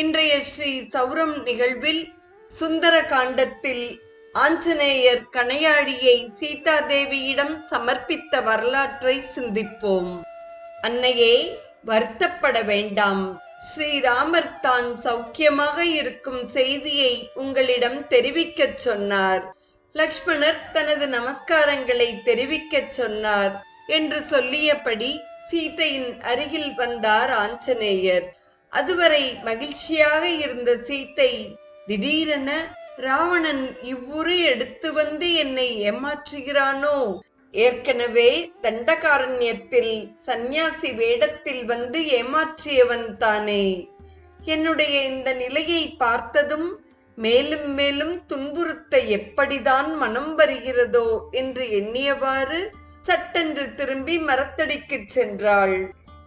இன்றைய ஸ்ரீ சௌரம் நிகழ்வில் சுந்தர காண்டத்தில் ஆஞ்சநேயர் கணையாழியை சீதாதேவியிடம் சமர்ப்பித்த வரலாற்றை சிந்திப்போம். அன்னையே வருத்தப்பட வேண்டாம். ஸ்ரீராமர் தான் சௌக்கியமாக இருக்கும் செய்தியை உங்களிடம் தெரிவிக்கச் சொன்னார். லக்ஷ்மணர் தனது நமஸ்காரங்களை தெரிவிக்கச் சொன்னார் என்று சொல்லியபடி சீதையின் அருகில் வந்தார் ஆஞ்சநேயர். அதுவரை மகிழ்ச்சியாக இருந்த சீத்தை திடீரென ராவணன் இவ்வுரு எடுத்து வந்து என்னை ஏமாற்றுகிறானோ? ஏற்கனவே தண்டகாரண்யத்தில் சந்நியாசி வேடத்தில் வந்து ஏமாற்றியவன் தானே. என்னுடைய இந்த நிலையை பார்த்ததும் மேலும் மேலும் துன்புறுத்த எப்படிதான் மனம் வருகிறதோ என்று எண்ணியவாறு சட்டென்று திரும்பி மரத்தடிக்குச் சென்றாள்.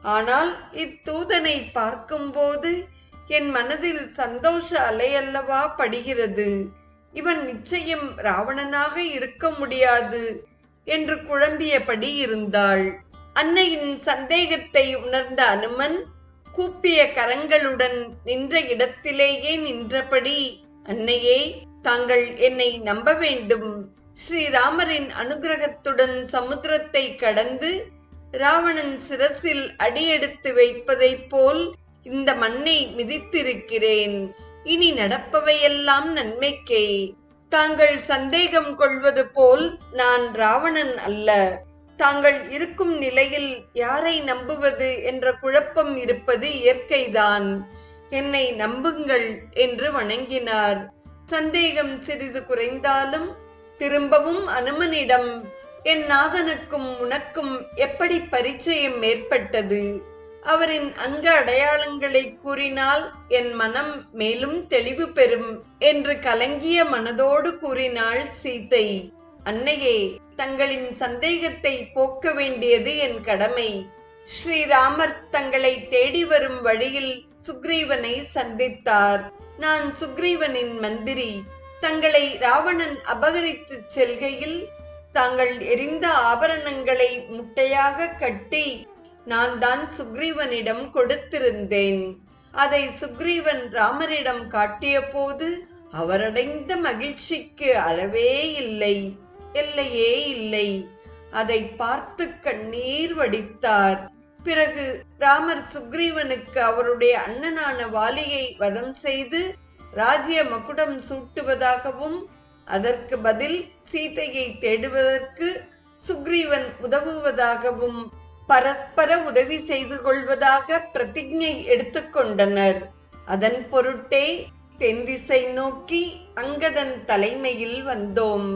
ஆனால் இத்தூதனை பார்க்கும்போது என் மனதில் சந்தோஷ அலையல்லவா படுகிறது. இவன் நிச்சயம் ராவணனாக இருக்க முடியாது என்று குழம்பியபடி இருந்தாள். அன்னையின் சந்தேகத்தை உணர்ந்த அனுமன் கூப்பிய கரங்களுடன் நின்ற இடத்திலேயே நின்றபடி அன்னையே தாங்கள் என்னை நம்ப வேண்டும். ஸ்ரீராமரின் அனுகிரகத்துடன் சமுத்திரத்தை கடந்து ராவணன் சிரசில் அடியெடுத்து வைப்பதைப் போல் இந்த மண்ணை மிதித்திருக்கிறேன். இனி நடப்பவையெல்லாம் நன்மைக்கே. தாங்கள் சந்தேகம் கொள்வது போல் நான் ராவணன் அல்ல. தாங்கள் இருக்கும் நிலையில் யாரை நம்புவது என்ற குழப்பம் இருப்பது இயற்கைதான். என்னை நம்புங்கள் என்று வணங்கினார். சந்தேகம் சிறிது குறைந்தாலும் திரும்பவும் அனுமனிடம் என் நாதனுக்கும் உனக்கும் எப்படி பரிச்சயம் ஏற்பட்டது? அவரின் அங்க அடையாளங்களை கூறினால் என் மனம் மேலும் தெளிவு பெறும் என்று கலங்கிய மனதோடு கூறினாள் சீதை. அன்னையே தங்களின் சந்தேகத்தை போக்க வேண்டியது என் கடமை. ஸ்ரீராமர் தங்களை தேடி வரும் வழியில் சுக்ரீவனை சந்தித்தார். நான் சுக்ரீவனின் மந்திரி. தங்களை ராவணன் அபகரித்து செல்கையில் தாங்கள் எரிந்த ஆபரணங்களை முட்டையாக கட்டி நான் தான் சுக்ரீவனிடம் கொடுத்திருந்தேன். அதை சுக்ரீவன் ராமரிடம் காட்டிய போது அவரடைந்த மகிழ்ச்சிக்கு அளவே இல்லை எல்லையே இல்லை. அதை பார்த்து கண்ணீர் வடித்தார். பிறகு ராமர் சுக்ரீவனுக்கு அவருடைய அண்ணனான வாலியை வதம் செய்து ராஜ்ய மகுடம் சூட்டுவதாகவும் அதற்கு பதில் சீதையை தேடுவதற்கு சுக்ரீவன் உதவுவதாகவும் பரஸ்பர உதவி செய்து கொள்வதாக பிரதிஜை எடுத்துக்கொண்டனர் அதன் பொருட்டே தென்திசை நோக்கி அங்கதன் தலைமையில் வந்தோம்.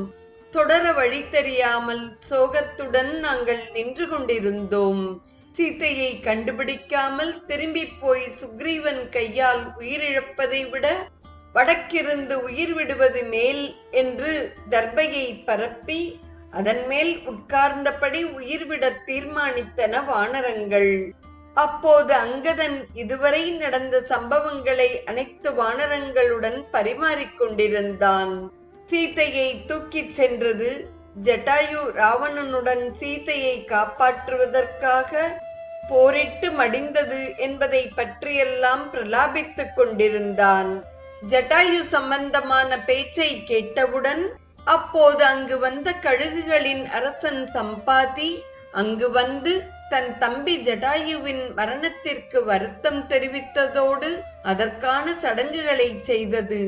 தொடர வழி தெரியாமல் சோகத்துடன் நாங்கள் நின்று கொண்டிருந்தோம். சீதையை கண்டுபிடிக்காமல் திரும்பி போய் சுக்ரீவன் கையால் உயிரிழப்பதை விட வடக்கிருந்து உயிர் விடுவது மேல் என்று தர்பையை பரப்பி அதன் மேல் உட்கார்ந்தபடி உயிர்விட தீர்மானித்தன வானரங்கள். அப்போது அங்கதன் இதுவரை நடந்த சம்பவங்களை அனைத்து வானரங்களுடன் பரிமாறிக்கொண்டிருந்தான் சீதையை தூக்கிச் சென்றது ஜட்டாயு ராவணனுடன் சீதையை காப்பாற்றுவதற்காக போரிட்டு மடிந்தது என்பதை பற்றியெல்லாம் பிரலாபித்துக் கொண்டிருந்தான். ஜட்டாயு சம்பந்தமான பேச்சை கேட்டவுடன் அப்போது அங்கு வந்த கழுகுகளின் அரசன் சம்பாதி அங்கு வந்து தன் தம்பி ஜடாயுவின் மரணத்திற்கு வருத்தம் தெரிவித்ததோடு அதற்கான சடங்குகளை செய்தது.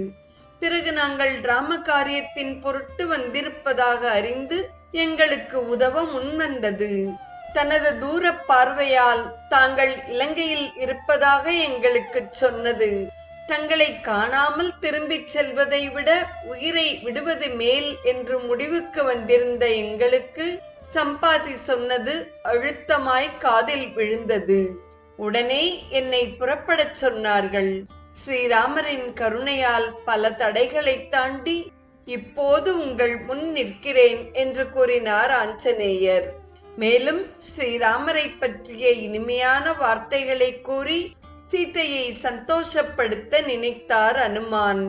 பிறகு நாங்கள் டிராம காரியத்தின் பொருட்டு வந்திருப்பதாக அறிந்து எங்களுக்கு உதவ முன்வந்தது. தனது தூர பார்வையால் தாங்கள் இலங்கையில் இருப்பதாக எங்களுக்கு சொன்னது. தங்களை காணாமல் திரும்பிச் செல்வதை விட உயிரை விடுவது மேல் என்று முடிவுக்கு வந்திருந்த எங்களுக்கு சம்பாதி சொன்னது அழுத்தமாய் காதில் விழுந்தது. உடனே என்னை புறப்படச் சொன்னார்கள். ஸ்ரீராமரின் கருணையால் பல தடைகளை தாண்டி இப்போது உங்கள் முன் நிற்கிறேன் என்று கூறினார் ஆஞ்சநேயர். மேலும் ஸ்ரீராமரை பற்றிய இனிமையான வார்த்தைகளை கூறி சீத்தையை சந்தோஷப்படுத்த நினைத்தார் அனுமான்.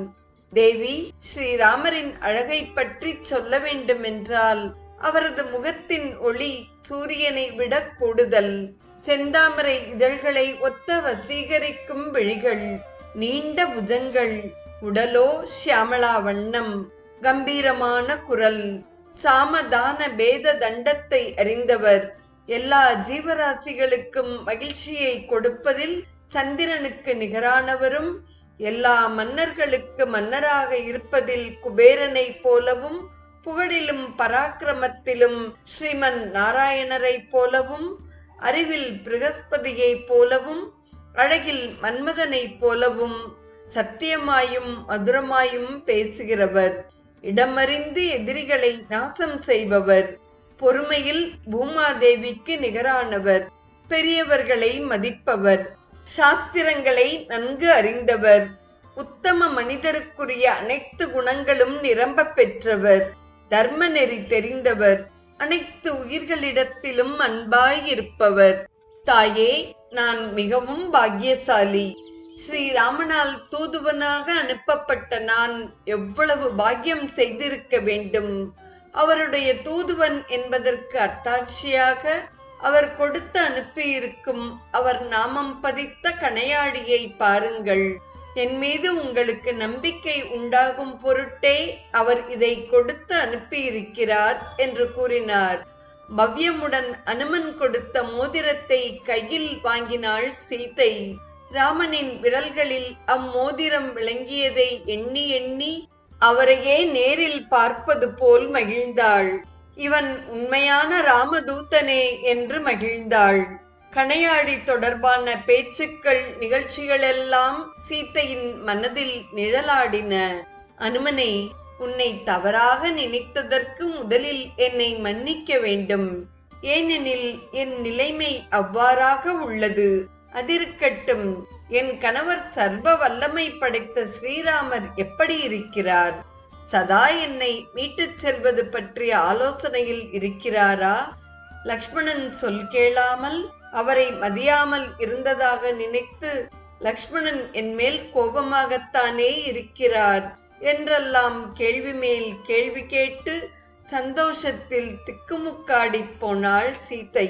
தேவி ஸ்ரீராமரின் அழகை பற்றி சொல்ல வேண்டுமென்றால் அவரது முகத்தின் ஒளி சூரியனை விட கூடுதல். செந்தாமரை இதழ்களை ஒத்த வசீகரிக்கும் விழிகள் நீண்ட புஜங்கள் உடலோ ஷியாமளா வண்ணம் கம்பீரமான குரல். சாமதான பேத தண்டத்தை அறிந்தவர். எல்லா ஜீவராசிகளுக்கும் மகிழ்ச்சியை கொடுப்பதில் சந்திரனுக்கு நிகரானவரும் எல்லா மன்னர்களுக்கு மன்னராக இருப்பதில் குபேரனைப் போலவும் புகழிலும் பராக்கிரமத்திலும் ஸ்ரீமன் நாராயணரைப் போலவும் அறிவில் பிரகஸ்பதியைப் போலவும் அழகில் மன்மதனைப் போலவும் சத்தியமாயும் மதுரமாயும் பேசுகிறவர். இடமறிந்து எதிரிகளை நாசம் செய்பவர். பொறுமையில் பூமாதேவிக்கு நிகரானவர். பெரியவர்களை மதிப்பவர். சாஸ்திரங்களை நன்கு அறிந்தவர். உத்தம மனிதருக்குரிய அனைத்து குணங்களும் நிரம்ப பெற்றவர். தர்ம நெறி தெரிந்தவர். அனைத்து உயிர்களிடத்திலும் அன்பாய் இருப்பவர். தாயே நான் மிகவும் பாக்கியசாலி. ஸ்ரீராமனால் தூதுவனாக அனுப்பப்பட்ட நான் எவ்வளவு பாக்கியம் செய்திருக்க வேண்டும். அவருடைய தூதுவன் என்பதற்கு அத்தாட்சியாக அவர் கொடுத்து அனுப்பியிருக்கும் அவர் நாமம் பதித்த கணையாடியை பாருங்கள். என் மீது உங்களுக்கு நம்பிக்கை உண்டாகும் பொருட்டே அவர் இதை கொடுத்து அனுப்பியிருக்கிறார் என்று கூறினார். பவ்யமுடன் அனுமன் கொடுத்த மோதிரத்தை கையில் வாங்கினாள் சீதை. ராமனின் விரல்களில் அம்மோதிரம் விளங்கியதை எண்ணி எண்ணி அவரையே நேரில் பார்ப்பது போல் மகிழ்ந்தாள். இவன் உண்மையான ராமதூதனே என்று மகிழ்ந்தாள். கணையாடி தொடர்பான பேச்சுக்கள் நிகழ்ச்சிகளெல்லாம் சீத்தையின் மனதில் நிழலாடின. அனுமனை உன்னை தவறாக நினைத்ததற்கு முதலில் என்னை மன்னிக்க வேண்டும். ஏனெனில் என் நிலைமை அவ்வாறாக உள்ளது. அதிருக்கட்டும். என் கணவர் சர்வ வல்லமை படைத்த ஸ்ரீராமர் எப்படி இருக்கிறார்? சதா என்னை மீட்டுச் செல்வது பற்றிய ஆலோசனையில் இருக்கிறாரா? லக்ஷ்மணன் சொல் கேளாமல் அவரை மதியாமல் இருந்ததாக நினைத்து லக்ஷ்மணன் என்மேல் கோபமாகத்தானே இருக்கிறார் என்றெல்லாம் கேள்வி மேல் கேள்வி கேட்டு சந்தோஷத்தில் திக்குமுக்காடி போனாள் சீதை.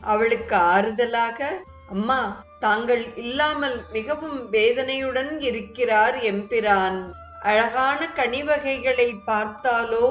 அவளுக்கு ஆறுதலாக அம்மா தாங்கள் இல்லாமல் மிகவும் வேதனையுடன் இருக்கிறார் எம்பிரான். அழகான கனிவகைகளை பார்த்தாலோ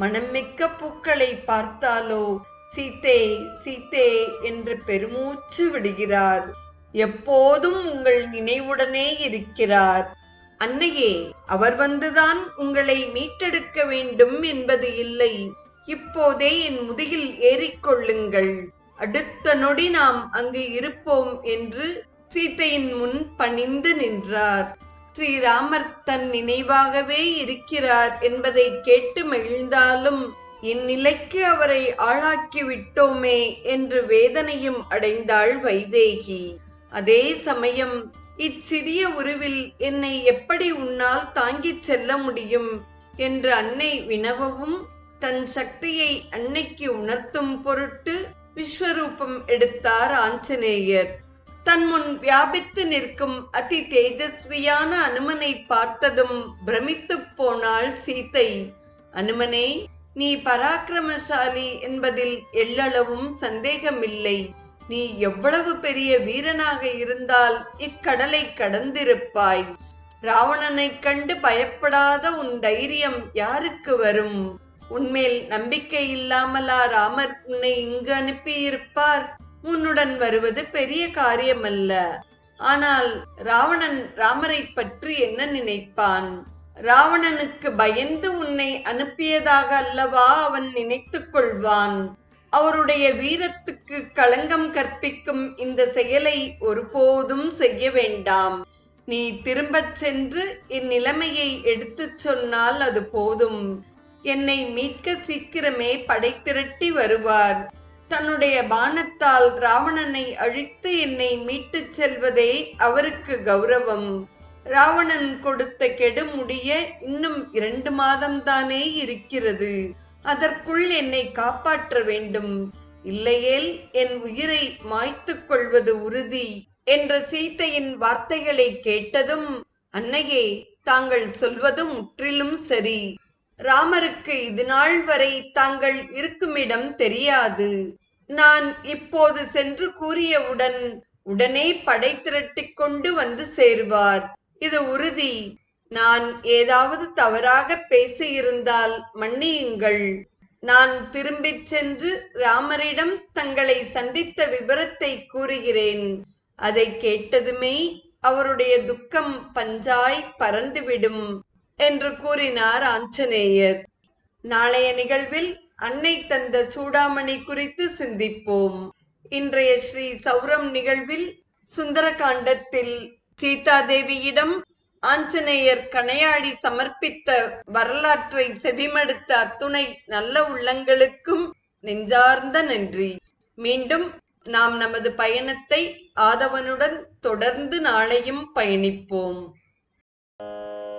மனம்மிக்க பூக்களை பார்த்தாலோ சீத்தே சீத்தே என்று பெருமூச்சு விடுகிறார். எப்போதும் உங்கள் நினைவுடனே இருக்கிறார். அன்னையே அவர் வந்துதான் உங்களை மீட்டெடுக்க வேண்டும் என்பது இல்லை. இப்போதே என் முதுகில் ஏறிக்கொள்ளுங்கள் அடுத்த நொடி நாம் அங்கு இருப்போம் என்று சீதையின் முன் பணிந்து நின்றார். ஸ்ரீராமர் தன் நினைவாகவே இருக்கிறார் என்பதை கேட்டு மகிழ்ந்தாலும் இந்நிலைக்கு அவரை ஆளாக்கி விட்டோமே என்று வேதனையும் அடைந்தாள் வைதேகி. அதே சமயம் இச்சிறிய உருவில் என்னை எப்படி உன்னால் தாங்கிச் செல்ல முடியும்? என்று அன்னை வினவவும் தன் சக்தியை அன்னைக்கு உணர்த்தும் பொருட்டு விஸ்வரூபம் எடுத்தார் ஆஞ்சநேயர். தன் முன் வியாபித்து நிற்கும் அதி தேஜஸ்வியான அனுமனை பார்த்ததும் பிரமித்துப் போனாள் சீதை. அனுமனே நீ பராக்கிரமசாலி என்பதில் எள்ளளவும் சந்தேகமில்லை. நீ எவ்வளவு பெரிய வீரனாக இருந்தால் இக்கடலை கடந்திருப்பாய். ராவணனைக் கண்டு பயப்படாத உன் தைரியம் யாருக்கு வரும்? உன்மேல் நம்பிக்கை இல்லாமலா ராமர் உன்னை இங்கு அனுப்பியிருப்பார்? உன்னுடன் வருவது பெரிய காரியமல்ல. ஆனால் ராவணன் ராமரை பற்றி என்ன நினைப்பான்? ராவணனுக்கு பயந்து உன்னை அனுப்பியதாக அல்லவா அவன் நினைத்துக் கொள்வான்? அவருடைய வீரத்துக்கு களங்கம் கற்பிக்கும் இந்த செயலை ஒருபோதும் செய்ய வேண்டாம். நீ திரும்பச் சென்று என் நிலைமையை எடுத்துச் சொன்னால் அது போதும். என்னை மீட்க சீக்கிரமே படை திரட்டி வருவார். தன்னுடைய பானத்தால் ராவணனை அழித்து என்னை மீட்டுச் செல்வதே அவருக்கு கௌரவம். ராவணன் கொடுத்த கெடு முடிய இன்னும் இரண்டு மாதம்தானே இருக்கிறது. அதற்குள் என்னை காப்பாற்ற வேண்டும். இல்லையேல் என் உயிரை மாய்த்துக் கொள்வது உறுதி என்ற சீத்தையின் வார்த்தைகளை கேட்டதும் அன்னையே தாங்கள் சொல்வது முற்றிலும் சரி. ராமருக்கு இது நாள் வரை தாங்கள் இருக்குமிடம் தெரியாது. நான் இப்போது சென்று கூறியவுடன் உடனே படை திரட்டிக் கொண்டு வந்து சேருவார். இது உறுதி. நான் ஏதாவது தவறாக பேசியிருந்தால் மன்னியுங்கள். நான் திரும்பிச் சென்று ராமரிடம் தங்களை சந்தித்த விவரத்தை கூறுகிறேன். அதை கேட்டதுமே அவருடைய துக்கம் பஞ்சாய் பறந்துவிடும். என்று கூறினார் ஆஞ்சநேயர். நாளைய நிகழ்வில் அன்னை தந்த சூடாமணி குறித்து சிந்திப்போம். இன்றைய ஸ்ரீ சௌரம் நிகழ்வில் சுந்தரகாண்டத்தில் சீதாதேவியிடம் ஆஞ்சநேயர் கணையாடி சமர்ப்பித்த வரலாற்றை செவிமடுத்த அத்துணை நல்ல உள்ளங்களுக்கும் நெஞ்சார்ந்த நன்றி. மீண்டும் நாம் நமது பயணத்தை ஆதவனுடன் தொடர்ந்து நாளையும் பயணிப்போம்.